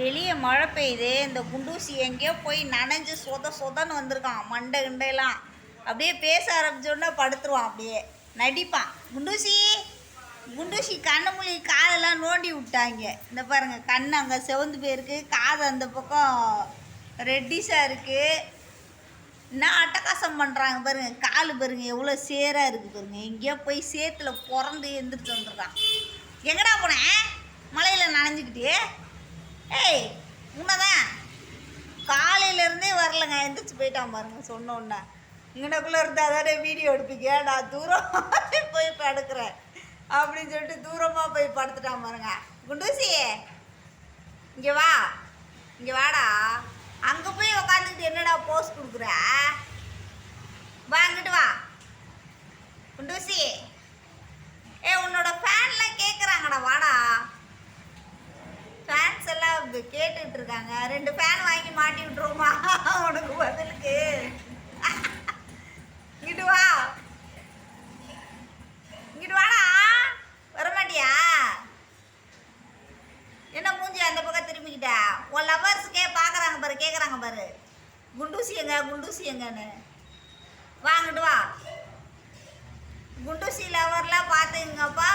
வெளியே மழை பெய்யுது இந்த குண்டூசி எங்கேயோ போய் நனைஞ்சு சொத சொதன்னு வந்திருக்கான் மண்டை கிண்டையெல்லாம். அப்படியே பேச ஆரம்பிச்சோன்னா படுத்துருவான் அப்படியே. நடிப்பான். குண்டூசி குண்டூசி கண்ணை மொழி காதெல்லாம் நோண்டி விட்டாங்க. இந்த பாருங்க கண் அங்கே செவந்து போயிருக்கு காது அந்த பக்கம் ரெட்டிஸாக இருக்குது என்ன அட்டகாசம் பண்ணுறாங்க பாருங்கள் கால் பாருங்க எவ்வளோ சேராக இருக்குது பாருங்கள் எங்கேயோ போய் சேத்துல பிறந்து எந்திரிச்சு வந்துருக்கான். எங்கடா போனேன் மலையில் நனைஞ்சிக்கிட்டே. ஏய் உன்னதான் காலையிலேருந்தே வரலங்க எந்திரிச்சு போயிட்டான் பாருங்க சொன்ன உடனே. இங்கனக்குள்ளே இருந்தால் தானே வீடியோ எடுப்பீங்க? நான் தூரம் போய் படுக்கிறேன்? அப்படின்னு சொல்லிட்டு தூரமாக போய் படுத்துட்டான் பாருங்க. குண்டூசி இங்கே வா. இங்கே வாடா. அங்கே போய் உக்காந்துக்கிட்டு என்னடா போஸ்ட் கொடுக்குற? வா அங்கிட்டு வா. குண்டூசி. வந்து கேட்டுட்டு இருக்காங்க ரெண்டு ஃபேன் வாங்கி மாட்டி விட்டுருவோமா? உனக்கு பதிலுக்கு. இங்கிட்டு வா. இங்கிட்டு வாடா. வரமாட்டியா? என்ன மூஞ்சி அந்த பக்கம் திரும்பிக்கிட்டா? உன் லவர்ஸுக்கே பார்க்குறாங்க பாரு கேட்குறாங்க பாரு. குண்டூசி எங்க குண்டூசி எங்கன்னு வாங்கிட்டு வா. குண்டூசி லவர்லாம் பார்த்துங்கப்பா